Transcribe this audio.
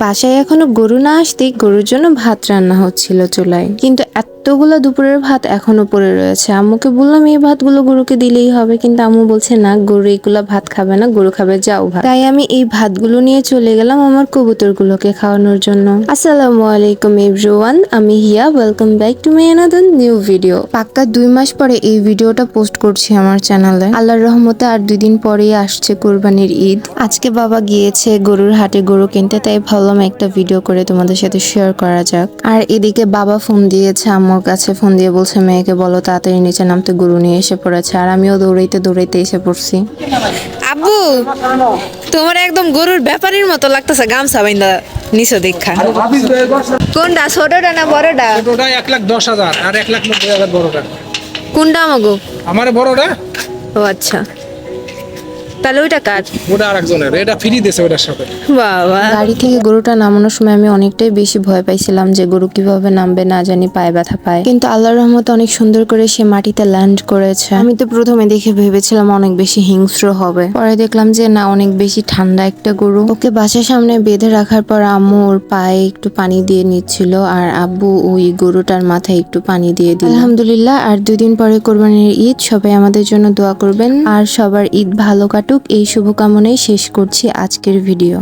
বাসায় এখনও গরু না আসতেই গরুর জন্য ভাত রান্না হচ্ছিল চুলায়। কিন্তু এতগুলো দুপুরের ভাত এখনও পড়ে রয়েছে। আম্মুকে বললাম, এই ভাতগুলো গরুকে দিলেই হবে। কিন্তু আম্মু বলছে, না, গরু এইগুলো ভাত খাবে না, গরু খাবে যাও ভাত। তাই আমি এই ভাতগুলো নিয়ে চলে গেলাম আমার কবুতরগুলোকে খাওয়ানোর জন্য। আসসালামু আলাইকুম এভরিওয়ান, আমি Hiya. Welcome back to my another new video পাক্কা দুই মাস পরে এই ভিডিওটা পোস্ট করছি আমার চ্যানেলে। আল্লাহর রহমতে আর দুই দিন পরেই আসছে কোরবানির ঈদ। আজকে বাবা গিয়েছে গরুর হাটে গরু কিনতে, তাই ভাবলাম একটা ভিডিও করে তোমাদের সাথে শেয়ার করা যাক। আর এদিকে বাবা ফোন দিয়েছে আম্মুর কাছে ফোন দিয়ে বলছে মেয়েকে বলো তাড়াতাড়ি নিচে নামতে গরু নিয়ে এসে পড়েছে। আর আমিও দৌড়াইতে দৌড়াইতে এসে পড়ছি। আব্বু তোমার একদম গরুর ব্যাপারীর মতো লাগতেছে গামছা বাইন্দা নিচে দেখা। কোনটা ছোটটা না বড়টা? ছোটটা এক লাখ দশ হাজার আর এক লাখ নব্বই হাজার বড়টা। কোনটা আমাগো? আমার বড়টা? ও আচ্ছা। তাহলে ওইটা কার? ওটা আর একজনের এটা ফ্রি দিয়েছে ওটার সাথে। বাবা। গাড়ি থেকে গরুটা নামানোর সময় আমি অনেকটাই বেশি ভয় পাইছিলাম যে গরু কীভাবে নামবে না জানি পায়ে ব্যথা পায়। কিন্তু আল্লাহর রহমতে অনেক সুন্দর করে সে মাটিতে ল্যান্ড করেছে। আমি তো প্রথমে দেখে ভেবেছিলাম অনেক বেশি হিংস্র হবে। পরে দেখলাম যে না অনেক বেশি ঠান্ডা একটা গরু। ওকে বাসার সামনে বেঁধে রাখার পর আম্মু ওর পায়ে একটু পানি দিয়ে নিচ্ছিল আর আব্বু ওই গরুটার মাথায় একটু পানি দিয়ে দিল। আলহামদুলিল্লাহ আর দুদিন পরে কোরবানির ঈদ সবাই আমাদের জন্য দোয়া করবেন। আর সবার ঈদ ভালো কাটুক। এই শুভকামনায় শেষ করছি আজকের ভিডিও।